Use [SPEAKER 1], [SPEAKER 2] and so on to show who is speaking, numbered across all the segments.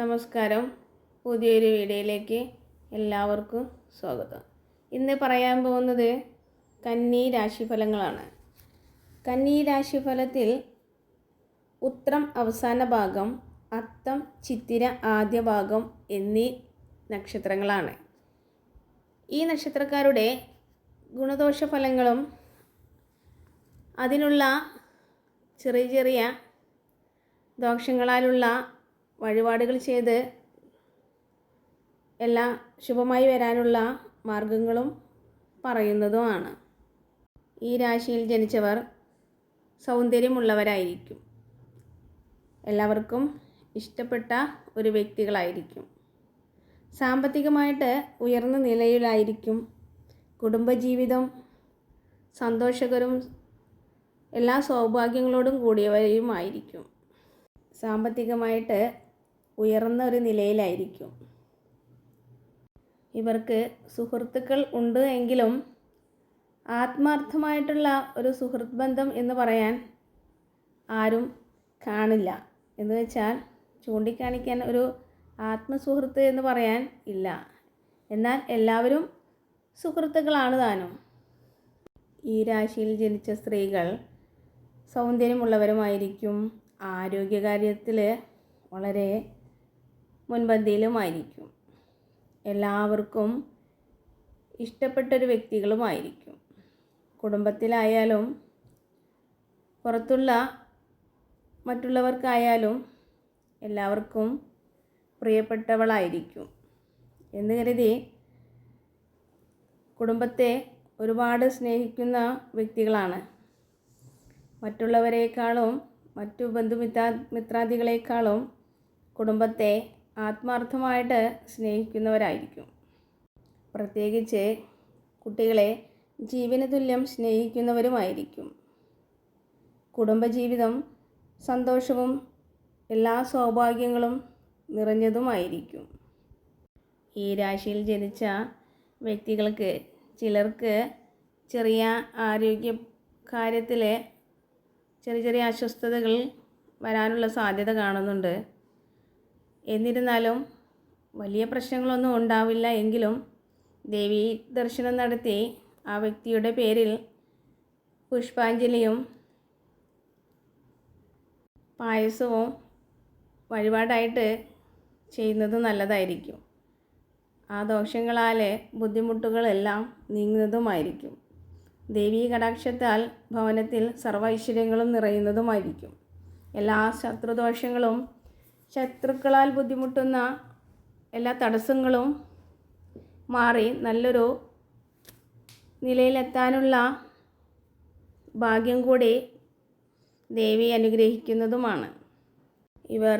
[SPEAKER 1] നമസ്കാരം പുതിയൊരു വീഡിയോയിലേക്ക് എല്ലാവർക്കും സ്വാഗതം ഇന്ന് പറയാൻ പോകുന്നത് കന്നി രാശിഫലങ്ങളാണ് കന്നി രാശിഫലത്തിൽ ഉത്രം അവസാന ഭാഗം അത്തം ചിത്തിര ആദ്യ ഭാഗം എന്നീ നക്ഷത്രങ്ങളാണ് ഈ നക്ഷത്രക്കാരുടെ ഗുണദോഷ ഫലങ്ങളും അതിനുള്ള ചെറിയ ചെറിയ ദോഷങ്ങളാലുള്ള വഴിപാടുകൾ ചെയ്ത് എല്ലാം ശുഭമായി വരാനുള്ള മാർഗങ്ങളും പറയുന്നതുമാണ് ഈ രാശിയിൽ ജനിച്ചവർ സൗന്ദര്യമുള്ളവരായിരിക്കും എല്ലാവർക്കും ഇഷ്ടപ്പെട്ട ഒരു വ്യക്തികളായിരിക്കും സാമ്പത്തികമായിട്ട് ഉയർന്ന നിലയിലായിരിക്കും കുടുംബജീവിതം സന്തോഷകരും എല്ലാ സൗഭാഗ്യങ്ങളോടും കൂടിയവരെയുമായിരിക്കും സാമ്പത്തികമായിട്ട് ഉയർന്ന ഒരു നിലയിലായിരിക്കും ഇവർക്ക് സുഹൃത്തുക്കൾ ഉണ്ട് എങ്കിലും ആത്മാർത്ഥമായിട്ടുള്ള ഒരു സുഹൃത്ത് ബന്ധം എന്ന് പറയാൻ ആരും കാണില്ല എന്ന് വെച്ചാൽ ചൂണ്ടിക്കാണിക്കാൻ ഒരു ആത്മസുഹൃത്ത് എന്ന് പറയാൻ ഇല്ല എന്നാൽ എല്ലാവരും സുഹൃത്തുക്കളാണ് താനും ഈ രാശിയിൽ ജനിച്ച സ്ത്രീകൾ സൗന്ദര്യമുള്ളവരുമായിരിക്കും ആരോഗ്യകാര്യത്തിൽ വളരെ മുൻപന്തിയിലുമായിരിക്കും എല്ലാവർക്കും ഇഷ്ടപ്പെട്ടൊരു വ്യക്തികളുമായിരിക്കും കുടുംബത്തിലായാലും പുറത്തുള്ള മറ്റുള്ളവർക്കായാലും എല്ലാവർക്കും പ്രിയപ്പെട്ടവളായിരിക്കും എന്ന് കരുതി കുടുംബത്തെ ഒരുപാട് സ്നേഹിക്കുന്ന വ്യക്തികളാണ് മറ്റുള്ളവരെക്കാളും മറ്റു ബന്ധുമിത്ര മിത്രാദികളെക്കാളും കുടുംബത്തെ ആത്മാർത്ഥമായിട്ട് സ്നേഹിക്കുന്നവരായിരിക്കും പ്രത്യേകിച്ച് കുട്ടികളെ ജീവന തുല്യം സ്നേഹിക്കുന്നവരുമായിരിക്കും കുടുംബജീവിതം സന്തോഷവും എല്ലാ സൗഭാഗ്യങ്ങളും നിറഞ്ഞതുമായിരിക്കും ഈ രാശിയിൽ ജനിച്ച വ്യക്തികൾക്ക് ചിലർക്ക് ചെറിയ ആരോഗ്യ കാര്യത്തിലെ ചെറിയ ചെറിയ അസ്വസ്ഥതകൾ വരാനുള്ള സാധ്യത കാണുന്നുണ്ട് എന്നിരുന്നാലും വലിയ പ്രശ്നങ്ങളൊന്നും ഉണ്ടാവില്ല എങ്കിലും ദേവി ദർശനം നടത്തി ആ വ്യക്തിയുടെ പേരിൽ പുഷ്പാഞ്ജലിയും പായസവും വഴിപാടായിട്ട് ചെയ്യുന്നത് നല്ലതായിരിക്കും ആ ദോഷങ്ങളാൽ ബുദ്ധിമുട്ടുകളെല്ലാം നീങ്ങുന്നതുമായിരിക്കും ദേവീ കടാക്ഷത്താൽ ഭവനത്തിൽ സർവ ഐശ്വര്യങ്ങളും നിറയുന്നതുമായിരിക്കും എല്ലാ ശത്രുദോഷങ്ങളും ശത്രുക്കളാൽ ബുദ്ധിമുട്ടുന്ന എല്ലാ തടസ്സങ്ങളും മാറി നല്ലൊരു നിലയിലെത്താനുള്ള ഭാഗ്യം കൂടി ദേവി അനുഗ്രഹിക്കുന്നതുമാണ് ഇവർ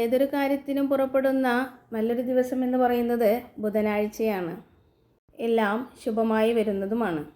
[SPEAKER 1] ഏതൊരു കാര്യത്തിനും പുറപ്പെടുന്ന നല്ലൊരു ദിവസം എന്ന് പറയുന്നത് ബുധനാഴ്ചയാണ് എല്ലാം ശുഭമായി വരുന്നതുമാണ്